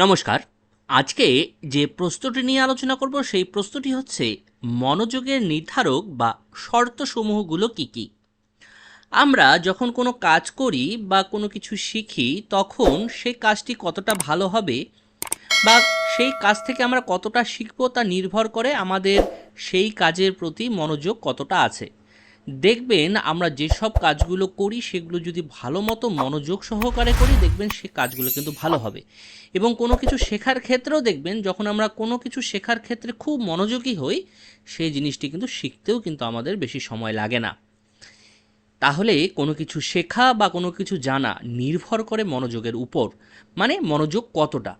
নমস্কার। আজকে যে প্রশ্নটি নিয়ে আলোচনা করব, সেই প্রশ্নটি হচ্ছে, মনোযোগের নির্ধারক বা শর্তসমূহগুলো কি কি? আমরা যখন কোনো কাজ করি বা কোনো কিছু শিখি, তখন সেই কাজটি কতটা ভালো হবে বা সেই কাজ থেকে আমরা কতটা শিখব তা নির্ভর করে আমাদের সেই কাজের প্রতি মনোযোগ কতটা আছে। দেখবেন আমরা যেসব কাজগুলো করি, সেগুলো যদি ভালো মতো মনোযোগ সহকারে করি, দেখবেন সে কাজগুলো কিন্তু ভালো হবে। এবং কোনো কিছু শেখার ক্ষেত্রেও দেখবেন, যখন আমরা কোনো কিছু শেখার ক্ষেত্রে খুব মনোযোগী হই, সেই জিনিসটি কিন্তু শিখতেও কিন্তু আমাদের বেশি সময় লাগে না। তাহলে কোনো কিছু শেখা বা কোনো কিছু জানা নির্ভর করে মনোযোগের উপর। মানে মনোযোগ কতটা?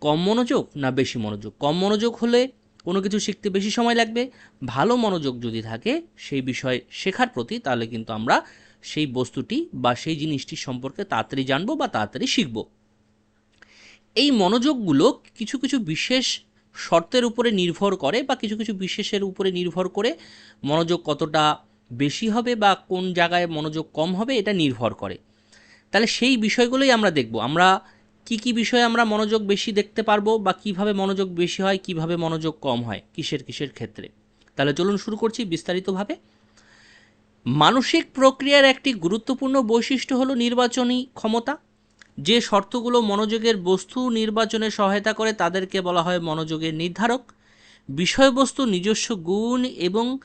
কম মনোযোগ না বেশি মনোযোগ? কম মনোযোগ হলে কোনো কিছু শিখতে বেশি সময় লাগবে, ভালো মনোযোগ যদি থাকে সেই বিষয় শেখার প্রতি, তাহলে কিন্তু আমরা সেই বস্তুটি বা সেই জিনিসটি সম্পর্কে তাড়াতাড়ি জানব বা তাড়াতাড়ি শিখব। এই মনোযোগগুলো কিছু কিছু বিশেষ শর্তের উপরে নির্ভর করে বা কিছু কিছু বিশেষের উপরে নির্ভর করে মনোযোগ কতটা বেশি হবে বা কোন জায়গায় মনোযোগ কম হবে এটা নির্ভর করে। তাহলে সেই বিষয়গুলোই আমরা দেখব। আমরা কি কি বিষয়ে আমরা মনোযোগ বেশি দেখতে পারব বা কীভাবে মনোযোগ বেশি হয়, কীভাবে মনোযোগ কম হয়, কিসের কিসের ক্ষেত্রে? তাহলে চলুন শুরু করছি বিস্তারিতভাবে। মানসিক প্রক্রিয়ার একটি গুরুত্বপূর্ণ বৈশিষ্ট্য হলো নির্বাচনী ক্ষমতা। যে শর্তগুলো মনোযোগের বস্তু নির্বাচনে সহায়তা করে, তাদেরকে বলা হয় মনোযোগের নির্ধারক। বিষয়বস্তু নিজস্ব গুণ এবং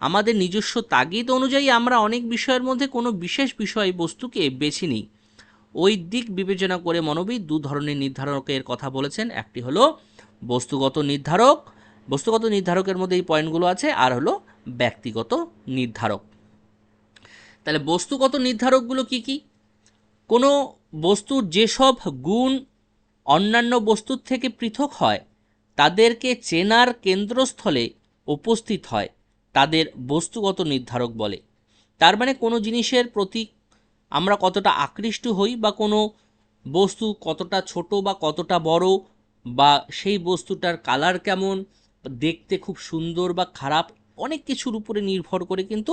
আমাদের নিজস্ব তাগিদ অনুযায়ী আমরা অনেক বিষয়ের মধ্যে কোনো বিশেষ বিষয় বস্তুকে বেছে নিই। ওই দিক বিবেচনা করে মনোবিদ দু ধরনের নির্ধারকের কথা বলেছেন। একটি হলো বস্তুগত নির্ধারক। বস্তুগত নির্ধারকের মধ্যে এই পয়েন্টগুলো আছে। আর হলো ব্যক্তিগত নির্ধারক। তাহলে বস্তুগত নির্ধারকগুলো কি কি? কোনো বস্তুর যেসব গুণ অন্যান্য বস্তুর থেকে পৃথক হয়, তাদেরকে চেনার কেন্দ্রস্থলে উপস্থিত হয়, তাদের বস্তুগত নির্ধারক বলে। তার মানে কোনো জিনিসের প্রতি আমরা কতটা আকৃষ্ট হই বা কোনো বস্তু কতটা ছোট বা কতটা বড় বা সেই বস্তুটার কালার কেমন, দেখতে খুব সুন্দর বা খারাপ, অনেক কিছুর উপরে নির্ভর করে কিন্তু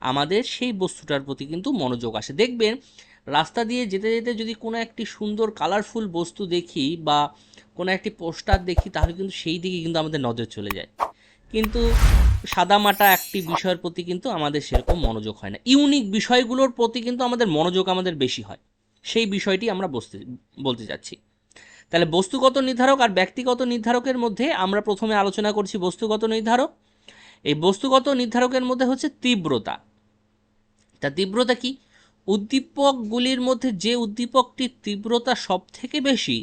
আমাদের সেই বস্তুটার প্রতি কিন্তু মনোযোগ আসে। দেখবেন, রাস্তা দিয়ে যেতে যেতে যদি কোনো একটি সুন্দর কালারফুল বস্তু দেখি বা কোনো একটি পোস্টার দেখি, তাহলে কিন্তু সেই দিকে কিন্তু আমাদের নজর চলে যায়। কিন্তু সাদামাটা একটি বিষয়ের প্রতি কিন্তু আমাদের সেরকম মনোযোগ হয় না। ইউনিক বিষয়গুলোর প্রতি কিন্তু আমাদের মনোযোগ আমাদের বেশি হয়। সেই বিষয়টি আমরা বসতে, বলতে যাচ্ছি তাহলে বস্তুগত নির্ধারক আর ব্যক্তিগত নির্ধারকের মধ্যে আমরা প্রথমে আলোচনা করছি বস্তুগত নির্ধারক। এই বস্তুগত নির্ধারকের মধ্যে হচ্ছে তীব্রতা। তা তীব্রতা কি? উদ্দীপকগুলির মধ্যে যে উদ্দীপকটির তীব্রতা সব থেকে বেশি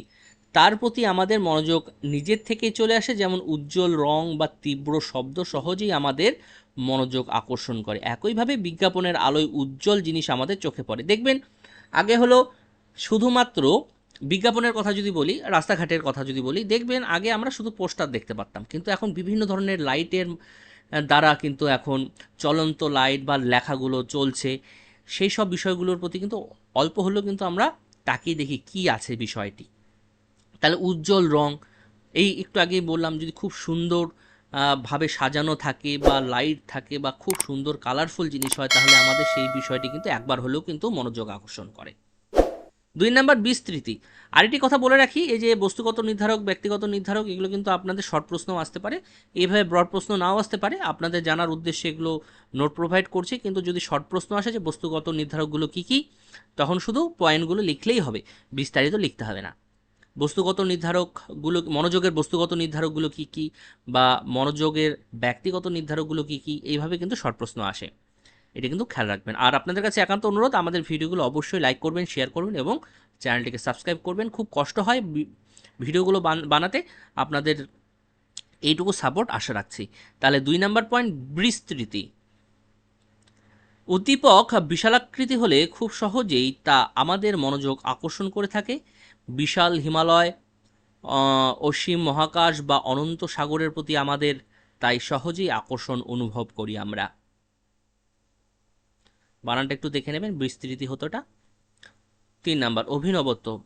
তার প্রতি আমাদের মনোযোগ নিজের থেকেই চলে আসে, যেমন উজ্জ্বল রং বা তীব্র শব্দ সহজেই আমাদের মনোযোগ আকর্ষণ করে। একইভাবে বিজ্ঞাপনের আলোয় উজ্জ্বল জিনিস আমাদের চোখে পড়ে। দেখবেন, আগে হলো শুধুমাত্র বিজ্ঞাপনের কথা যদি বলি, রাস্তাঘাটের কথা যদি বলি, দেখবেন আগে আমরা শুধু পোস্টার দেখতে পারতাম। কিন্তু এখন বিভিন্ন ধরনের লাইটের দ্বারা কিন্তু এখন চলন্ত লাইট বা লেখাগুলো চলছে। সেই সব বিষয়গুলোর প্রতি কিন্তু অল্প হলেও কিন্তু আমরা তাকিয়ে দেখি কি আছে বিষয়টি। তাহলে উজ্জ্বল রং। এই একটু আগেই বললাম, যদি খুব সুন্দর ভাবে সাজানো থাকে বা লাইট থাকে বা খুব সুন্দর কালারফুল জিনিস হয়, তাহলে আমাদের সেই বিষয়টি কিন্তু একবার হলেও কিন্তু মনোযোগ আকর্ষণ করে। দুই নাম্বার, বিস্তৃতি। আরেকটি কথা বলে রাখি, এই যে বস্তুগত নির্ধারক, ব্যক্তিগত নির্ধারক, এগুলো কিন্তু আপনাদের শর্ট প্রশ্নও আসতে পারে। এইভাবে ব্রড প্রশ্ন নাও আসতে পারে। আপনাদের জানার উদ্দেশ্যে এগুলো নোট প্রোভাইড করছি, কিন্তু যদি শর্ট প্রশ্ন আসে যে বস্তুগত নির্ধারকগুলো কী কী, তখন শুধু পয়েন্টগুলো লিখলেই হবে, বিস্তারিত লিখতে হবে না। বস্তুগত নির্ধারকগুলো, মনোযোগের বস্তুগত নির্ধারকগুলো কী কী বা মনোযোগের ব্যক্তিগত নির্ধারকগুলো কী কী, এইভাবে কিন্তু শর্ট প্রশ্ন আসে। এটা কিন্তু খেয়াল রাখবেন। আর আপনাদের কাছে একান্ত অনুরোধ, আমাদের ভিডিওগুলো অবশ্যই লাইক করবেন, শেয়ার করবেন এবং চ্যানেলটিকে সাবস্ক্রাইব করবেন। খুব কষ্ট হয় ভিডিওগুলো বানাতে। আপনাদের এইটুকু সাপোর্ট আশা রাখছি। তাহলে দুই নাম্বার পয়েন্ট বিস্তৃতি। উদ্দীপক বিশালাকৃতি হলে খুব সহজেই তা আমাদের মনোযোগ আকর্ষণ করে থাকে। বিশাল হিমালয় অসীম মহাকাশ বা অনন্ত সাগরের প্রতি আমাদের তাই সহজেই আকর্ষণ অনুভব করি আমরা। বানানটা একটু দেখে নেবেন, বিস্তৃতি হতোটা। তিন নাম্বার, অভিনবত্ব।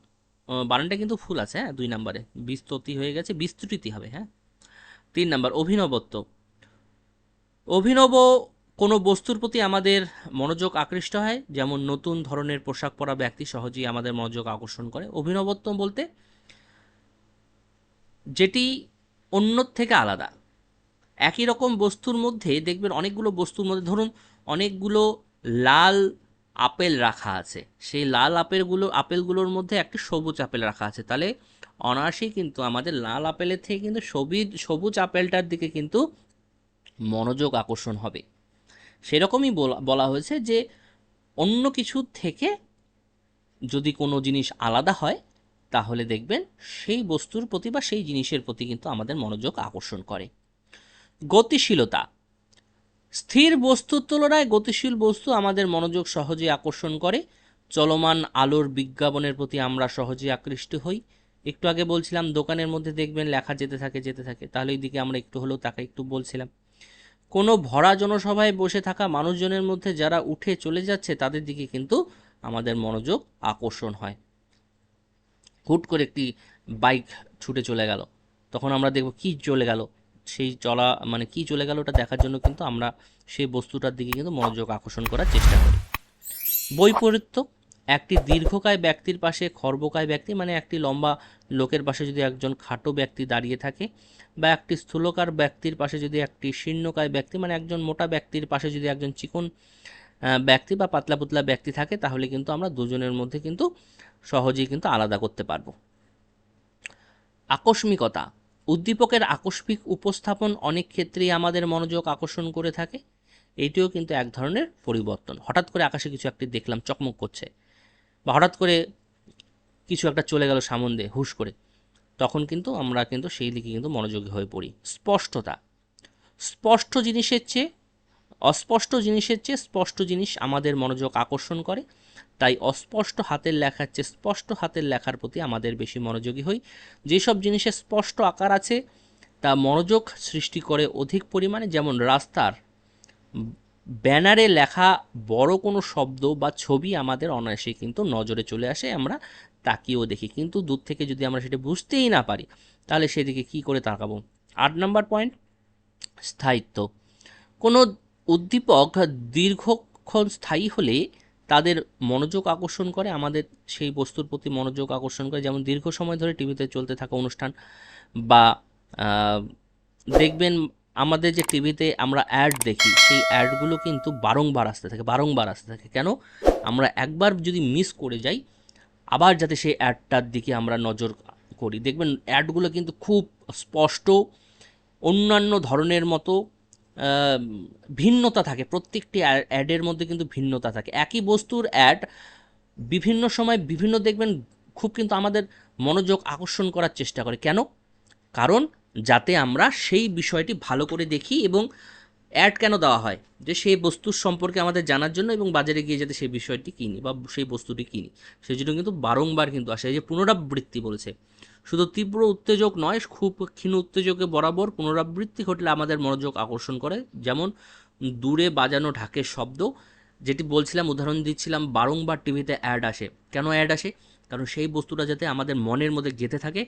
বানানটা কিন্তু ফুল আছে হ্যাঁ দুই নাম্বারে। বিস্তৃতি হয়ে গেছে, বিস্তৃতি হবে হ্যাঁ। তিন নাম্বার, অভিনবত্ব। অভিনব কোনো বস্তুর প্রতি আমাদের মনোযোগ আকৃষ্ট হয়? যেমন নতুন ধরনের পোশাক পরা ব্যক্তি সহজেই আমাদের মনোযোগ আকর্ষণ করে। অভিনবত্ব বলতে, যেটি অন্যর থেকে আলাদা। একই রকম বস্তুর মধ্যে দেখবেন অনেকগুলো বস্তুর মধ্যে, ধরুন অনেকগুলো লাল আপেল রাখা আছে। সেই লাল আপেলগুলো, আপেলগুলোর মধ্যে একটি সবুজ আপেল রাখা আছে। তাহলে অনায়াসেই কিন্তু আমাদের লাল আপেলের থেকে কিন্তু সবুজ সবুজ আপেলটার দিকে কিন্তু মনোযোগ আকর্ষণ হবে। সেরকমই বলা হয়েছে যে অন্য কিছু থেকে যদি কোনো জিনিস আলাদা হয়, তাহলে দেখবেন সেই বস্তুর প্রতি বা সেই জিনিসের প্রতি কিন্তু আমাদের মনোযোগ আকর্ষণ করে। গতিশীলতা। স্থির বস্তুর তুলনায় গতিশীল বস্তু আমাদের মনোযোগ সহজে আকর্ষণ করে। চলমান আলোর বিজ্ঞাপনের প্রতি আমরা সহজে আকৃষ্ট হই। একটু আগে বলছিলাম, দোকানের মধ্যে দেখবেন লেখা যেতে থাকে যেতে থাকে। তাহলে এই দিকে আমরা একটু হলেও তাকে একটু বলছিলাম। কোনো ভরা জনসভায় বসে থাকা মানুষজনের মধ্যে যারা উঠে চলে যাচ্ছে, তাদের দিকে কিন্তু আমাদের মনোযোগ আকর্ষণ হয়। হুট করে একটি বাইক ছুটে চলে গেল। তখন আমরা দেখব কি চলে গেল। সেই চলা মানে কি চলে গেল ওটা দেখার জন্য কিন্তু আমরা সেই বস্তুটার দিকে কিন্তু মনোযোগ আকর্ষণ করার চেষ্টা করি। বৈপরীত্য একটি দীর্ঘকায় ব্যক্তির পাশে, খর্বকায় ব্যক্তি মানে একটি লম্বা লোকের পাশে যদি একজন খাটো ব্যক্তি দাঁড়িয়ে থাকে, বা একটি স্থূলকার ব্যক্তির পাশে যদি একটি শীর্ণকায় ব্যক্তি মানে একজন মোটা ব্যক্তির পাশে যদি একজন চিকন ব্যক্তি বা পাতলা পুতলা ব্যক্তি থাকে, তাহলে কিন্তু আমরা দুজনের মধ্যে কিন্তু সহজেই কিন্তু আলাদা করতে পারব। আকস্মিকতা। উদ্দীপকের আকস্মিক উপস্থাপন অনেক ক্ষেত্রেই আমাদের মনোযোগ আকর্ষণ করে থাকে। এটিও কিন্তু এক ধরনের পরিবর্তন। হঠাৎ করে আকাশে কিছু একটি দেখলাম, চকমক করছে। বা হঠাৎ করে কিছু একটা চলে গেল সামন্দে হুশ করে, তখন কিন্তু আমরা কিন্তু সেই দিকে কিন্তু মনোযোগী হয়ে পড়ি। স্পষ্টতা। স্পষ্ট জিনিসের চেয়ে, অস্পষ্ট জিনিসের চেয়ে স্পষ্ট জিনিস আমাদের মনোযোগ আকর্ষণ করে। তাই অস্পষ্ট হাতের লেখার চেয়ে স্পষ্ট হাতের লেখার প্রতি আমাদের বেশি মনোযোগী হই। যেসব জিনিসের স্পষ্ট আকার আছে, তা মনোযোগ সৃষ্টি করে অধিক পরিমাণে, যেমন রাস্তার ব্যানারে লেখা বড় কোনো শব্দ বা ছবি আমাদের অনায়াসে কিন্তু নজরে চলে আসে, আমরা তাকিয়েও দেখি। কিন্তু দূর থেকে যদি আমরা সেটা বুঝতেই না পারি, তাহলে সেদিকে কি করে তাকাবো? আট নম্বর পয়েন্ট, স্থায়িত্ব। কোনো উদ্দীপক দীর্ঘক্ষণ স্থায়ী হলে তাদের মনোযোগ আকর্ষণ করে, আমাদের সেই বস্তুর প্রতি মনোযোগ আকর্ষণ করে, যেমন দীর্ঘ সময় ধরে টিভিতে চলতে থাকা অনুষ্ঠান বা দেখবেন আমাদের যে টিভিতে আমরা অ্যাড দেখি, সেই অ্যাডগুলো কিন্তু বারংবার আসতে থাকে, বারংবার আসতে থাকে। কেন? আমরা একবার যদি মিস করে যাই, আবার যাতে সেই অ্যাডটার দিকে আমরা নজর করি। দেখবেন, অ্যাডগুলো কিন্তু খুব স্পষ্ট, অন্যান্য ধরনের মতো ভিন্নতা থাকে। প্রত্যেকটি অ্যাডের মধ্যে কিন্তু ভিন্নতা থাকে। একই বস্তুর অ্যাড বিভিন্ন সময় বিভিন্ন দেখবেন, খুব কিন্তু আমাদের মনোযোগ আকর্ষণ করার চেষ্টা করে। কেন? কারণ যাতে আমরা সেই বিষয়টি ভালো করে দেখি এবং অ্যাড কেন দেওয়া হয়? যে সেই বস্তুর সম্পর্কে আমাদের জানার জন্য এবং বাজারে গিয়ে যাতে সেই বিষয়টি কিনি বা সেই বস্তুটি কিনি। সেই জন্য কিন্তু বারংবার কিন্তু আসে। এই যে পুনরাবৃত্তি বলেছে। শুধু তীব্র উত্তেজক নয়, খুব ক্ষীণ উত্তেজকে বরাবর পুনরাবৃত্তি ঘটলে আমাদের মনোযোগ আকর্ষণ করে। যেমন দূরে বাজানো ঢাকের শব্দ, যেটি বলছিলাম, উদাহরণ দিচ্ছিলাম, বারংবার টিভিতে অ্যাড আসে। কেন অ্যাড আসে? কারণ সেই বস্তুটা যাতে আমাদের মনের মধ্যে গেঁথে থাকে।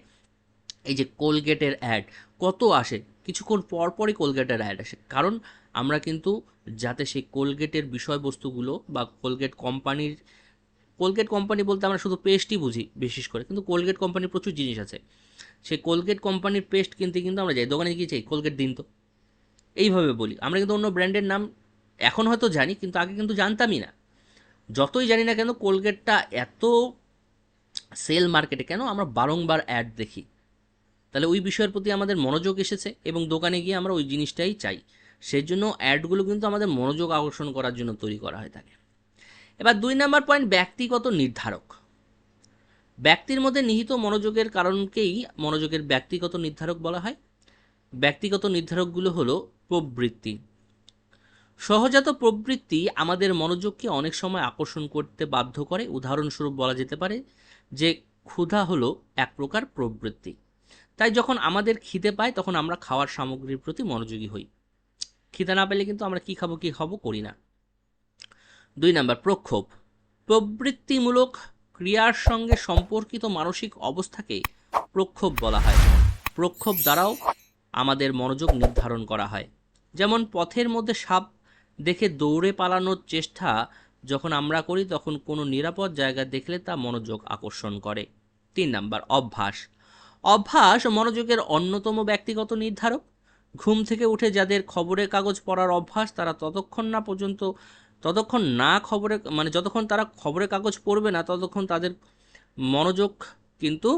এই যে কোলগেটের অ্যাড কত আসে? কিছুক্ষণ পর পরই কোলগেটের অ্যাড আসে। কারণ আমরা কিন্তু যাতে সেই কোলগেটের বিষয়বস্তুগুলো বা কোলগেট কোম্পানির কোলগেট কোম্পানি বলতে আমরা শুধু পেস্টই বুঝি বিশেষ করে, কিন্তু কোলগেট কোম্পানির প্রচুর জিনিস আছে। সেই কোলগেট কোম্পানির পেস্ট কিনতে কিন্তু আমরা যাই, দোকানে গিয়ে চাই কোলগেট দিন তো। এইভাবে বলি। আমরা কিন্তু অন্য ব্র্যান্ডের নাম এখন হয়তো জানি, কিন্তু আগে কিন্তু জানতামই না। যতই জানি না কেন কোলগেটটা এত সেল মার্কেটে কেন আমরা বারংবার অ্যাড দেখি। তাহলে ওই বিষয়ের প্রতি আমাদের মনোযোগ এসেছে এবং দোকানে গিয়ে আমরা ওই জিনিসটাই চাই। সেই জন্য অ্যাডগুলো কিন্তু আমাদের মনোযোগ আকর্ষণ করার জন্য তৈরি করা হয়ে থাকে। এবার দুই নাম্বার পয়েন্ট, ব্যক্তিগত নির্ধারক। ব্যক্তির মধ্যে নিহিত মনোযোগের কারণকেই মনোযোগের ব্যক্তিগত নির্ধারক বলা হয়। ব্যক্তিগত নির্ধারকগুলো হলো প্রবৃত্তি। সহজাত প্রবৃত্তি আমাদের মনোযোগকে অনেক সময় আকর্ষণ করতে বাধ্য করে। উদাহরণস্বরূপ বলা যেতে পারে যে, ক্ষুধা হলো এক প্রকার প্রবৃত্তি। তাই যখন আমাদের খিদে পায়, তখন আমরা খাওয়ার সামগ্রীর প্রতি মনোযোগী হই। খিদে না পেলে কিন্তু আমরা কি খাব কি খাব করি না। দুই নাম্বার, প্রক্ষোভ। প্রবৃত্তিমূলক ক্রিয়ার সঙ্গে সম্পর্কিত মানসিক অবস্থাকে প্রক্ষোভ বলা হয়। প্রক্ষোভ দ্বারাও আমাদের মনোযোগ নির্ধারণ করা হয়। যেমন পথের মধ্যে সাপ দেখে দৌড়ে পালানোর চেষ্টা যখন আমরা করি, তখন কোনো নিরাপদ জায়গা দেখলে তা মনোযোগ আকর্ষণ করে। তিন নাম্বার, অভ্যাস। অভ্যাস মনোযোগের অন্যতম ব্যক্তিগত নির্ধারক। ঘুম থেকে উঠে যাদের খবরের কাগজ পড়ার অভ্যাস, তারা ততক্ষণ না পর্যন্ত, ততক্ষণ না খবরে মানে যতক্ষণ তারা খবরের কাগজ পড়বে না, ততক্ষণ তাদের মনোযোগ কিন্তু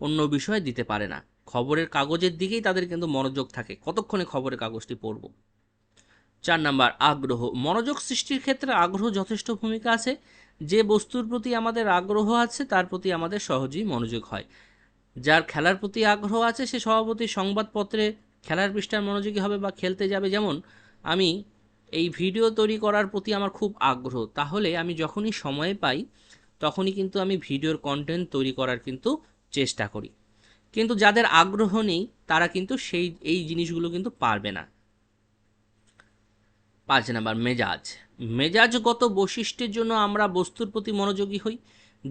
অন্য বিষয়ে দিতে পারে না। খবরের কাগজের দিকেই তাদের কিন্তু মনোযোগ থাকে, কতক্ষণে খবরের কাগজটি পড়ব। চার নাম্বার, আগ্রহ। মনোযোগ সৃষ্টির ক্ষেত্রে আগ্রহ যথেষ্ট ভূমিকা আছে। যে বস্তুর প্রতি আমাদের আগ্রহ আছে, তার প্রতি আমাদের সহজেই মনোযোগ হয়। যার খেলার প্রতি আগ্রহ আছে, সে সভাপতি সংবাদপত্রে খেলার পৃষ্ঠার মনোযোগী হবে বা খেলতে যাবে। যেমন, আমি এই ভিডিও তৈরি করার প্রতি আমার খুব আগ্রহ। তাহলে আমি যখনই সময় পাই, তখনই কিন্তু আমি ভিডিওর কন্টেন্ট তৈরি করার কিন্তু চেষ্টা করি। কিন্তু যাদের আগ্রহ নেই, তারা কিন্তু সেই, এই জিনিসগুলো কিন্তু পারবে না। পাঁচ নাম্বার, মেজাজ। মেজাজগত বৈশিষ্ট্যের জন্য আমরা বস্তুর প্রতি মনোযোগী হই।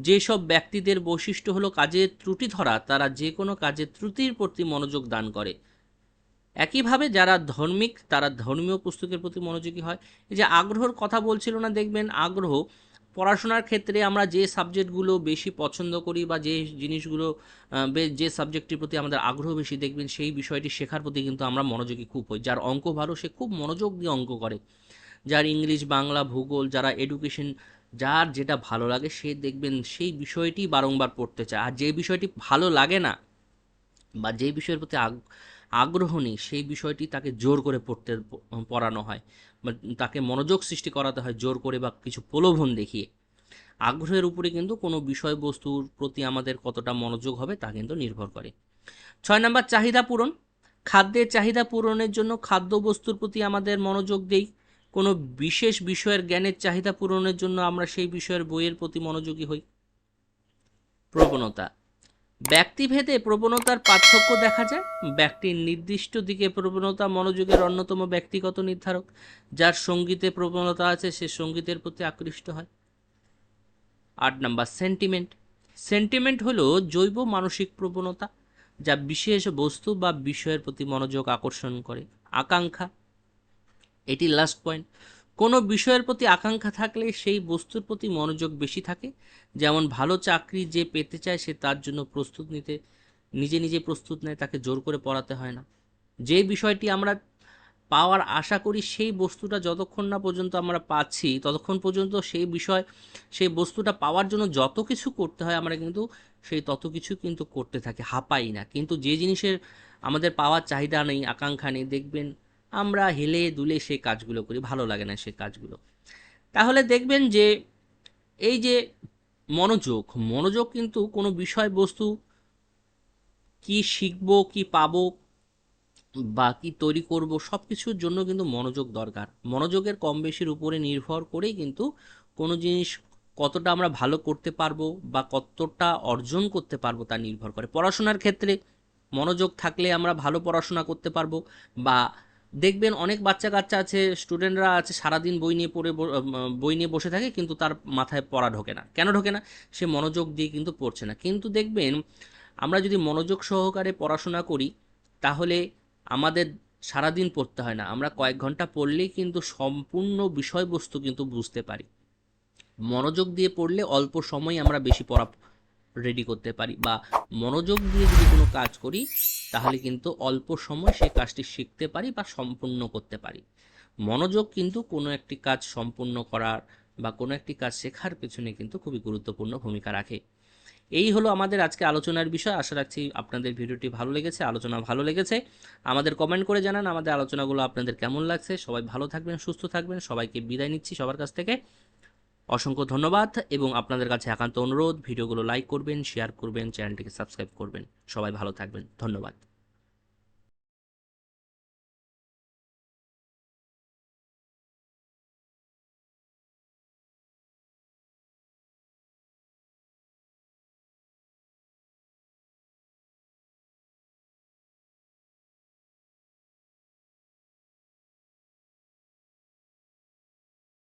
যেসব ব্যক্তিদের বৈশিষ্ট্য হলো কাজের ত্রুটি ধরা, তারা যে কোনো কাজের ত্রুটির প্রতি মনোযোগ দান করে। একইভাবে যারা ধর্মিক, তারা ধর্মীয় পুস্তকের প্রতি মনোযোগী হয়। এই যে আগ্রহর কথা বলছিল না, দেখবেন আগ্রহ, পড়াশোনার ক্ষেত্রে আমরা যে সাবজেক্টগুলো বেশি পছন্দ করি বা যে জিনিসগুলো যে সাবজেক্টের প্রতি আমাদের আগ্রহ বেশি, দেখবেন সেই বিষয়টি শেখার প্রতি কিন্তু আমরা মনোযোগী খুব হই। যার অঙ্ক ভালো, সে খুব মনোযোগ দিয়ে অঙ্ক করে। যার ইংলিশ, বাংলা, ভূগোল, যারা এডুকেশন যার যেটা ভালো লাগে সে দেখবেন সেই বিষয়টি বারংবার পড়তে চায়। আর যে বিষয়টি ভালো লাগে না বা যে বিষয়ের প্রতি আগ- আগ্রহ নেই, সেই বিষয়টি তাকে জোর করে পড়তে, পড়ানো হয় তাকে মনোযোগ সৃষ্টি করাতে হয় জোর করে বা কিছু প্রলোভন দেখিয়ে। আগ্রহের উপরে কিন্তু কোনো বিষয়বস্তুর প্রতি আমাদের কতটা মনোযোগ হবে তা কিন্তু নির্ভর করে। ছয় নম্বর, চাহিদা পূরণ। খাদ্যের চাহিদা পূরণের জন্য খাদ্যবস্তুর প্রতি আমাদের মনোযোগ দেই। কোনো বিশেষ বিষয়ের জ্ঞানের চাহিদা পূরণের জন্য আমরা সেই বিষয়ের বইয়ের প্রতি মনোযোগী হই। প্রবণতা। ব্যক্তিভেদে প্রবণতার পার্থক্য দেখা যায়। ব্যক্তির নির্দিষ্ট দিকে প্রবণতা মনোযোগের অন্যতম ব্যক্তিগত নির্ধারক। যার সঙ্গীতে প্রবণতা আছে, সে সঙ্গীতের প্রতি আকৃষ্ট হয়। আট নাম্বার সেন্টিমেন্ট সেন্টিমেন্ট হলো জৈব মানসিক প্রবণতা, যা বিশেষ বস্তু বা বিষয়ের প্রতি মনোযোগ আকর্ষণ করে। আকাঙ্ক্ষা। এটি লাস্ট পয়েন্ট কোনো বিষয়ের প্রতি আকাঙ্ক্ষা থাকলে সেই বস্তুর প্রতি মনোযোগ বেশি থাকে। যেমন ভালো চাকরি যে পেতে চায় সে তার জন্য প্রস্তুত নিতে, নিজে নিজে প্রস্তুত নেয়, তাকে জোর করে পড়াতে হয় না। যে বিষয়টি আমরা পাওয়ার আশা করি, সেই বস্তুটা যতক্ষণ না পর্যন্ত আমরা পাচ্ছি, ততক্ষণ পর্যন্ত সেই বিষয়, সেই বস্তুটা পাওয়ার জন্য যত কিছু করতে হয়, আমরা কিন্তু সেই তত কিছু কিন্তু করতে থাকি, হাঁপাই না। কিন্তু যে জিনিসের আমাদের পাওয়ার চাহিদা নেই, আকাঙ্ক্ষা নেই, দেখবেন আমরা হেলে দুলে সেই কাজগুলো করি, ভালো লাগে না সেই কাজগুলো। তাহলে দেখবেন যে এই যে মনোযোগ মনোযোগ কিন্তু কোনো বিষয়বস্তু কি শিখব, কি পাবো বা কি তৈরি করব সব কিছুর জন্য কিন্তু মনোযোগ দরকার। মনোযোগের কম বেশির উপরে নির্ভর করেই কিন্তু কোনো জিনিস কতটা আমরা ভালো করতে পারব বা কতটা অর্জন করতে পারব তা নির্ভর করে। পড়াশোনার ক্ষেত্রে মনোযোগ থাকলে আমরা ভালো পড়াশোনা করতে পারব বা দেখবেন অনেক বাচ্চা কাচ্চা আছে স্টুডেন্টরা আছে, সারাদিন বই নিয়ে পড়ে বই নিয়ে বসে থাকে, কিন্তু তার মাথায় পড়া ঢোকে না। কেন ঢোকে না? সে মনোযোগ দিয়ে কিন্তু পড়ছে না। কিন্তু দেখবেন, আমরা যদি মনোযোগ সহকারে পড়াশোনা করি, তাহলে আমাদের সারাদিন পড়তে হয় না। আমরা কয়েক ঘণ্টা পড়লেই কিন্তু সম্পূর্ণ বিষয়বস্তু কিন্তু বুঝতে পারি। মনোযোগ দিয়ে পড়লে অল্প সময় আমরা বেশি পড়া রেডি করতে পারি বা মনোযোগ দিয়ে যদি কোনো কাজ করি, তাহলে কিন্তু অল্প সময় সেই কাজটি শিখতে পারি বা সম্পূর্ণ করতে পারি। মনোযোগ কিন্তু কোনো একটি কাজ সম্পূর্ণ করার বা কোনো একটি কাজ শেখার পেছনে কিন্তু খুবই গুরুত্বপূর্ণ ভূমিকা রাখে। এই হলো আমাদের আজকে আলোচনার বিষয়। আশা রাখছি আপনাদের ভিডিওটি ভালো লেগেছে, আলোচনা ভালো লেগেছে। আমাদের কমেন্ট করে জানান আমাদের আলোচনাগুলো আপনাদের কেমন লাগছে। সবাই ভালো থাকবেন, সুস্থ থাকবেন। সবাইকে বিদায় নিচ্ছি সবার কাছ থেকে। অসংখ্য ধন্যবাদ এবং আপনাদের কাছে একান্ত অনুরোধ, ভিডিওগুলো লাইক করবেন শেয়ার করবেন, চ্যানেলটিকে সাবস্ক্রাইব করবেন। সবাই ভালো থাকবেন। ধন্যবাদ।